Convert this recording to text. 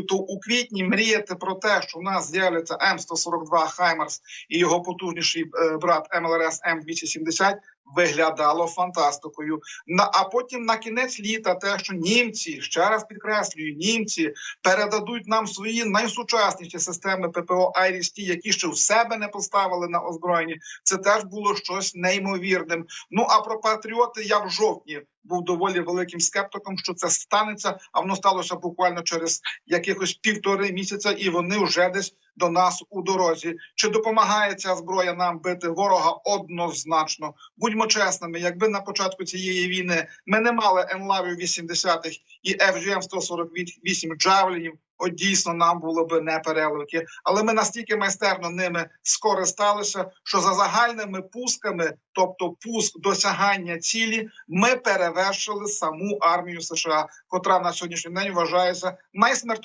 Америкою, то у квітні мріяти про те, що в нас з'являться М142 Хаймерс і його потужніший е, брат МЛРС М270 виглядало фантастикою. А потім на кінець літа, те, що німці ще раз підкреслюю, німці передадуть нам свої найсучасніші системи ППО Айріс-Т, які ще в себе не поставили на озброєнні. Це теж було щось неймовірним. Ну а про патріоти я в жовтні був доволі великим скептиком, що це станеться. А воно сталося буквально через якихось півтори місяця, і вони вже десь до нас у дорозі. Чи допомагає ця зброя нам бити ворога? Однозначно. Будьмо чесними, якби на початку цієї війни ми не мали енлавів 80-х і FGM 148 джавлінів. От дійсно нам було би не переливки, але ми настільки майстерно ними скористалися, що за загальними пусками, тобто пуск досягання цілі, ми перевершили саму армію США, котра на сьогоднішній день вважається найсмертоноснішою